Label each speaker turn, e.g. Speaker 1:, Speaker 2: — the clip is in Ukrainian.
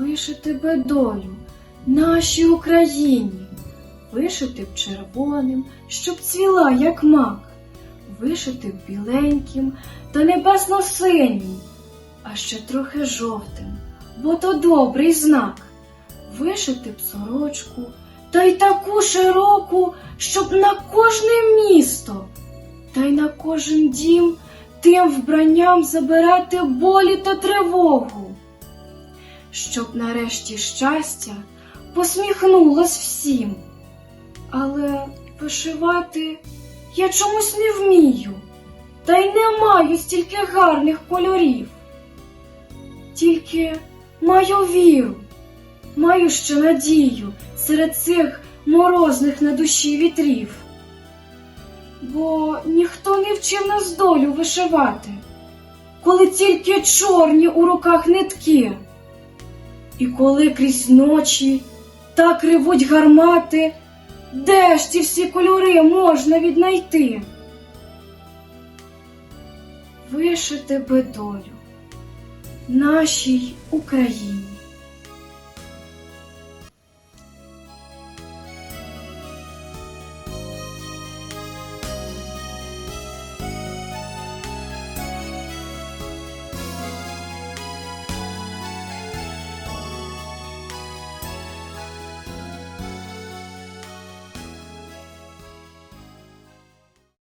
Speaker 1: вишити би долю нашій Україні, вишити б червоним, щоб цвіла, як мак, вишити б біленьким та небесно-синім, а ще трохи жовтим, бо то добрий знак, вишити б сорочку та й таку широку, щоб на кожне місто та й на кожен дім тим вбранням забирати болі та тривогу, щоб нарешті щастя посміхнулось всім. Але вишивати я чомусь не вмію, та й не маю стільки гарних кольорів. Тільки маю віру, маю ще надію серед цих морозних на душі вітрів бо ніхто не вчив нас долю вишивати, коли тільки чорні у руках нитки, і коли крізь ночі так ревуть гармати, де ж ці всі кольори можна віднайти? Вишити долю нашій Україні.